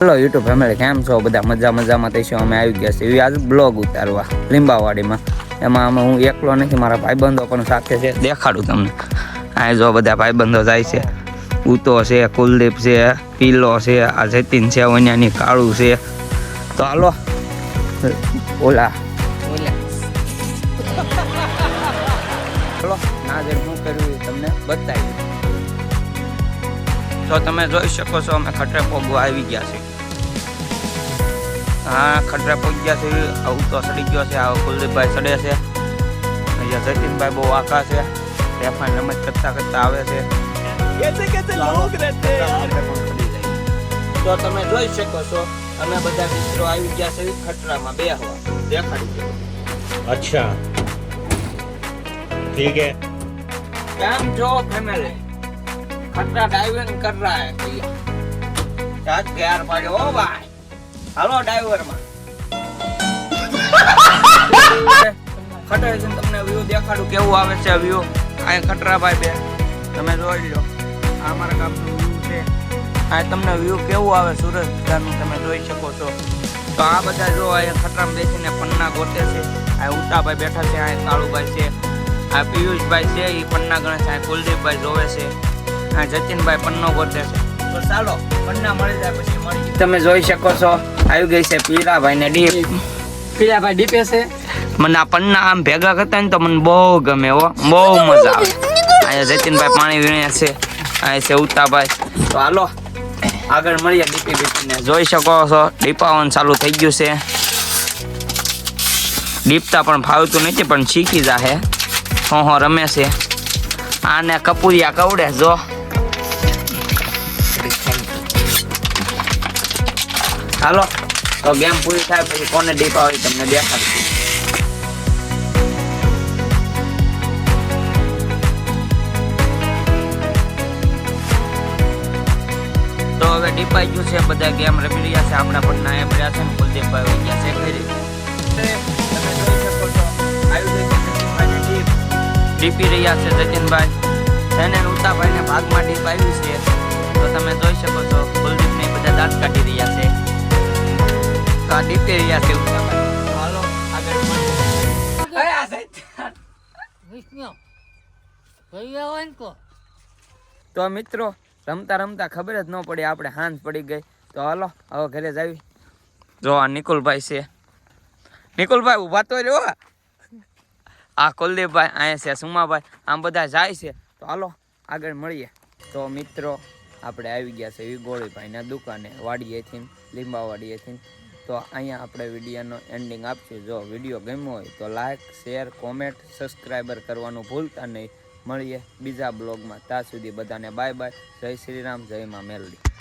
Hello YouTube family કેમ છો? બધા મજા મજામાં થઈશું અમે આવી ગયા છે એવી આજ બ્લોગ ઉતારવા લીંબાવાડીમાં. એમાં અમે હું એકલો નથી મારા ભાઈબંધો પણ સાથે છે. દેખાડું તમને. આ જો બધા ભાઈબંધો જાય છે. ઉતો છે કુલદીપ છે પીલો છે આ જતીન છે ઓન્યાની કાળું છે. તો હાલો. ઓલા. હાલો. નાજર શું કર્યું તમને? બતાવી તો તમે જોઈ શકો છો અમે ખટરે પોગવા આવી ગયા છે હા ખડરા ગયા છે. આવું તો સડી ગયો છે. આ કુલદીપભાઈ સડે છે. અહીંયા જતીનભાઈ બહુ આકા છે. રેફાઈ રમત કરતા કરતા આવે છે. તો તમે જોઈ શકો છો અમે બધા મિત્રો આવી ગયા છે ખટરામાં બે હવા દેખાડી અચ્છા. ઠીક હે. કેમ જો ફેમિલી ખટરા ડાઇવિંગ કર રહા હે ભૈયા. ચાર પાડ્યો ભાઈ. હાલો ડાઈવરમાં ખટર છે તમને વ્યૂ દેખાડું કેવું આવે છે વ્યૂ? આ ખટરાભાઈ બે. તમે જોઈ લો આ મારા ગામનું વ્યૂ છે. આ તમને વ્યૂ કેવું આવે સુરતનું તમે જોઈ શકો છો. તો આ બધા જો અહીંયા ખટરામાં બેસીને પન્ના ગોતે છે. આ ઉતાભાઈ બેઠા છે, આ કાળુભાઈ છે. આ પિયુષભાઈ છે એ પન્ના ગણે છે, આ કુલદીપભાઈ જોવે છે. આ જતીનભાઈ પન્નો ગોતે છે. તો ચાલો પન્ના મળી જાય પછી મળી તમે જોઈ શકો છો. આવી ગઈ છે પીલાભાઈ ને ડીપ. પીલાભાઈ ડીપે છે? મને આ પન્ના આમ ભેગા કરતા ને તો મને બહુ ગમે હો. બહુ મજા આવે. અહીંયા જતીનભાઈ પાણી વીણ્યા છે. અહીં છે ઉતાભાઈ. તો હાલો આગળ મળીએ ડીપી બીપીને જોઈ શકો છો ડીપાવન ચાલુ થઈ ગયું છે. ડીપતા પણ ફાવતું નથી પણ શીખી જાહે. હો હો રમે છે. આને કપૂરિયા કવડે જો. હાલો. તો ગેમ પૂરી થાય પછી કોને ડીપ આવી તમને દેખાડશું. તો હવે ડીપાઈ ગયું છે બધા ગેમ રમી રહ્યા છે. આપણા પણ ના રહ્યા છે ને કુલદીપભાઈ વહી ગયા છે જતીનભાઈની ડીપ રહ્યા છે જતીનભાઈ. એને ઉતાભાઈને ભાગમાં ડીપ આવી છે. તો તમે જોઈ શકો છો કુલદીપ ને બધા દાંત કાઢી રહ્યા છે. તો આ ડીપી રહ્યા છે હાલો આગળ. અરે આ સૈતાન. વિષ્ણુ તો મિત્રો રમતા રમતા ખબર જ ન પડી આપણે હાંજ પડી ગઈ. તો હાલો હવે ઘરે જાવી જો આ નિકુલભાઈ છે. નિકુલભાઈ ઊભા તો રહ્યો. આ કુલદીપભાઈ અહીંયા છે સુમાભાઈ આમ બધા જાય છે. તો હાલો આગળ મળીએ. તો મિત્રો આપણે આવી ગયા છે વિગોળીભાઈના દુકાને વાડીએથી લીંબાવાડીએથી તો અહીંયા આપણે વિડીયોનો એન્ડિંગ આપશું. જો વીડિયો ગમ્યો હોય તો લાઇક શેર કોમેન્ટ સબસ્ક્રાઈબર કરવાનું ભૂલતા નહીં. મળીએ બીજા બ્લોગમાં ત્યાં સુધી બધાને બાય બાય જય શ્રી રામ, જય મા મેલડી.